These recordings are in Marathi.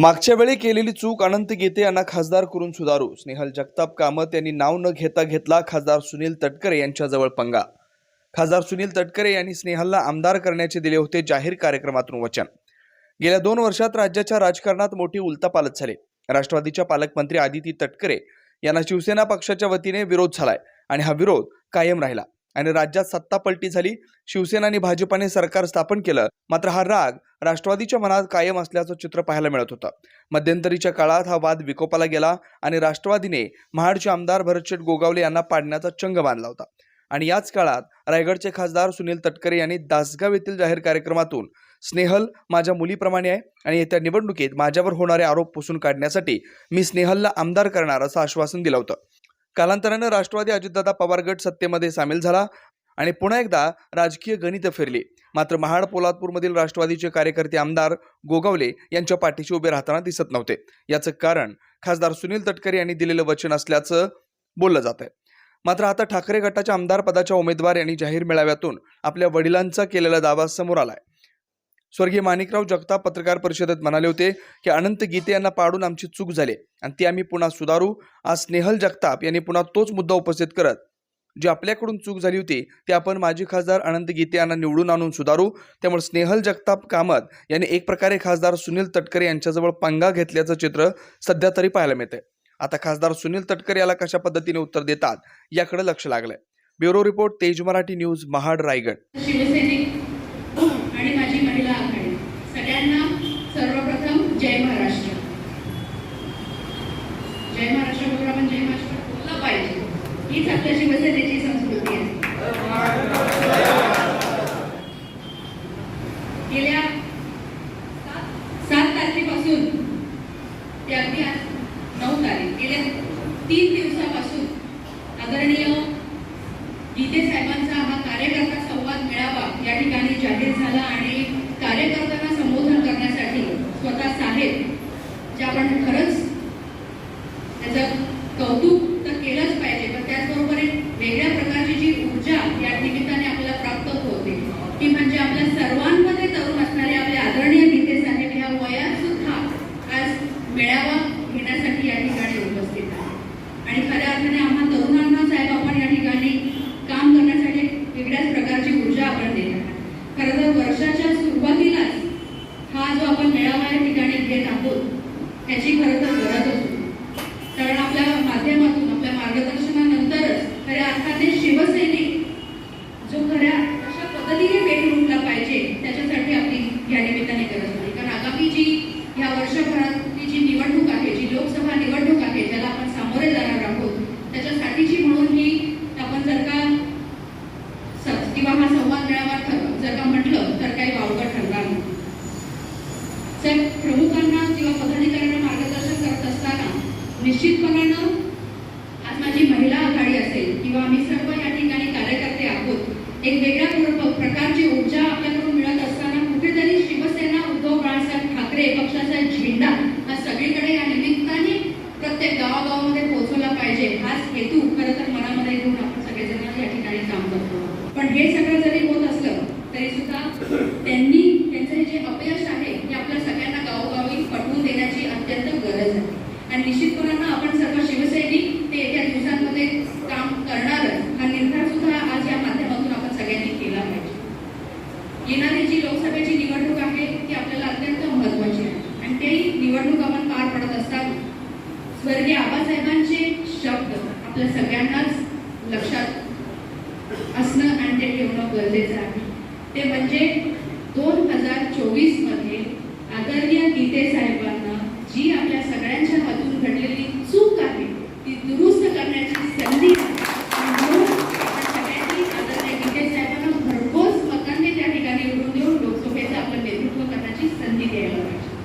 मागच्या वेळी केलेली चूक अनंत गीते यांना खासदार करून सुधारू. स्नेहल जगताप कामत यांनी नाव न घेता घेतला खासदार सुनील तटकरे यांच्याजवळ पंगा. खासदार सुनील तटकरे यांनी स्नेहलला आमदार करण्याचे दिले होते जाहीर कार्यक्रमातून वचन. गेल्या दोन वर्षात राज्याच्या राजकारणात मोठी उलतापालत झाली. राष्ट्रवादीच्या पालकमंत्री आदिती तटकरे यांना शिवसेना पक्षाच्या वतीने विरोध झालाय आणि हा विरोध कायम राहिला. आणि राज्यात सत्ता पलटी झाली. शिवसेना आणि भाजपाने सरकार स्थापन केलं. मात्र हा राग राष्ट्रवादीच्या मनात कायम असल्याचं चित्र पाहायला मिळत होतं. मध्यंतरीच्या काळात हा वाद विकोपाला गेला आणि राष्ट्रवादीने महाडचे आमदार भरतशेठ गोगावले यांना पाडण्याचा चंग बांधला होता. आणि याच काळात रायगडचे खासदार सुनील तटकरे यांनी दासगाव येथील जाहीर कार्यक्रमातून स्नेहल माझ्या मुलीप्रमाणे आहे आणि येत्या निवडणुकीत माझ्यावर होणारे आरोप पुसून काढण्यासाठी मी स्नेहलला आमदार करणार असं आश्वासन दिलं होतं. कालांतरानं राष्ट्रवादी अजितदादा पवार गट सत्तेमध्ये सामील झाला आणि पुन्हा एकदा राजकीय गणित फिरली. मात्र महाड पोलादपूरमधील राष्ट्रवादीचे कार्यकर्ते आमदार गोगावले यांच्या पाठीशी उभे राहताना दिसत नव्हते. याचं कारण खासदार सुनील तटकरे यांनी दिलेलं वचन असल्याचं बोललं जात आहे मात्र आता ठाकरे गटाच्या आमदार पदाच्या उमेदवार यांनी जाहीर मेळाव्यातून आपल्या वडिलांचा केलेला दावा समोर आलाय. स्वर्गीय माणिकराव जगताप पत्रकार परिषदेत म्हणाले होते की अनंत गीते यांना पाडून आमची चूक झाली आणि ती आम्ही पुन्हा सुधारू. आज स्नेहल जगताप यांनी पुन्हा तोच मुद्दा उपस्थित करत जी आपल्याकडून चूक झाली होती ती आपण माजी खासदार अनंत गीते यांना निवडून आणून सुधारू. त्यामुळे स्नेहल जगताप कामत यांनी एक प्रकारे खासदार सुनील तटकरे यांच्याजवळ पंगा घेतल्याचं चित्र सध्या तरी पाहायला मिळतंय. आता खासदार सुनील तटकरे याला कशा पद्धतीने उत्तर देतात याकडे लक्ष लागलंय. ब्युरो रिपोर्ट तेज मराठी न्यूज महाड रायगड शिवसैनिक आणि माझी महिला आघाडी सगळ्यांना सर्वप्रथम जय महाराष्ट्र जय महाराष्ट्र बरोबर आपण जय महाराष्ट्र बोललं पाहिजे हीच आपल्या शिवसेनेची संस्कृती आहे. गेल्या सात- सात तारखेपासून ते अगदी नऊ तारीख गेल्या तीन दिवसापासून आदरणीय गीते साहेबांचा हा कार्यकर्ता संवाद मेळावा या ठिकाणी जाहीर झाला आणि कार्यकर्त्यांना संबोधन करण्यासाठी स्वतः साहेब जे आपण खरंच त्याचं कौतुक तर केलंच पाहिजे पण त्याचबरोबर एक वेगळ्या प्रकारची जी ऊर्जा या निमित्ताने आपल्याला प्राप्त होते ती म्हणजे आपल्या सर्वांमध्ये तरुण असणारे आपले आदरणीय गीते साहेब ह्या वयात सुद्धा आज मेळावा घेण्यासाठी या ठिकाणी उपस्थित आहे. आणि खऱ्या अर्थाने आम्हा तरुणांना साहेब आपण या ठिकाणी काम करण्यासाठी वेगळ्याच प्रकारची ऊर्जा आपण देत आहात. खरं तर वर्षाच्या सुरुवातीलाच हा जो आपण मेळावा या ठिकाणी घेत आहोत त्याची खरं तर गरज होती कारण आपल्या माध्यमातून आपल्या मार्गदर्शनानंतरच खऱ्या अर्थाने शिवसैनिक जो खऱ्या अशा पद्धतीने पेटून उठला पाहिजे त्याच्यासाठी आपली या निमित्ताने गरज होती कारण आगामी जी या वर्षभरातली जी निवडणूक आहे जी लोकसभा निवडणूक आहे ज्याला आपण सामोरे जाणार आहोत त्याच्यासाठीची म्हणून ही आपण जर का स- किंवा हा संवाद मेळावा ठर- जर का म्हटलं तर काही वावगं ठरणार नाही साहेब प्रमुखांना किंवा पदाधिकाऱ्यांना मार्गदर्शन करत असताना निश्चितपणानं आज माझी महिला आघाडी असेल किंवा आम्ही सर्व या ठिकाणी कार्यकर्ते आहोत एक वेगळ्या प्रकारची ऊर्जा आपल्याकडून मिळत असताना कुठेतरी शिवसेना उद्धव बाळासाहेब ठाकरे पक्षाचा झेंडा हा सगळीकडे या निमित्ताने प्रत्येक गावागावामध्ये पोहोचवला पाहिजे. हाच हेतू खरं तर मनामध्ये घेऊन आपण सगळेजण या ठिकाणी काम करतो पण हे सगळं जरी होत असलं तरी सुद्धा त्यांनी त्यांचं हे जे अपयश आहे हे आपल्या सगळ्यांना गावोगावी पटवून देण्याची अत्यंत गरज आहे आणि निश्चितपणानं आपण सर्व शिवसैनिक ते येत्या दिवसांमध्ये काम करणारच. हा निर्धार सुद्धा आज या माध्यमातून आपण सगळ्यांनी केला पाहिजे. येणारी जी लोकसभेची निवडणूक आहे ती आपल्याला अत्यंत महत्वाची आहे. आणि ते निवडणूक आपण पार पडत असताना स्वर्गीय आबासाहेबांचे शब्द आपल्या सगळ्यांनाच लक्षात असणं आणि ते ठेवणं गरजेचं आहे. ते म्हणजे दोन हजार चोवीसमध्ये आदरणीय गीते साहेबांना जी आपल्या सगळ्यांच्या हातून घडलेली चूक आहे ती दुरुस्त करण्याची संधी आहे. आणि म्हणून आपण सगळ्यांनी आदरणीय गीते साहेबांना भरघोस मतांनी त्या ठिकाणी निवडून देऊन लोकसभेचं आपलं नेतृत्व करण्याची संधी द्यायला पाहिजे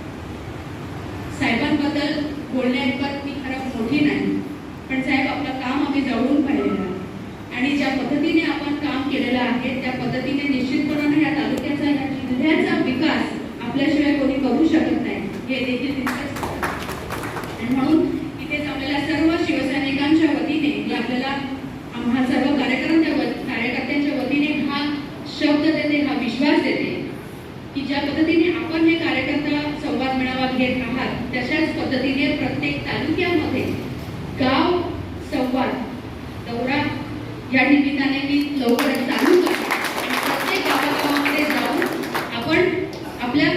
साहेबांबद्दल बोलण्याइतपत मी खरंच मोठी नाही. पण साहेब आपलं काम आम्ही जवळून पाहिलेलं आहे. आणि ज्या पद्धतीने आपण काम केलेलं आहे त्या पद्धतीने निश्चित म्हणजे प्रत्येक तालुक्यामध्ये गाव संवाद दौरा या निमित्ताने मी लवकर चालू करतो. प्रत्येक गावागावामध्ये जाऊन आपण आपल्या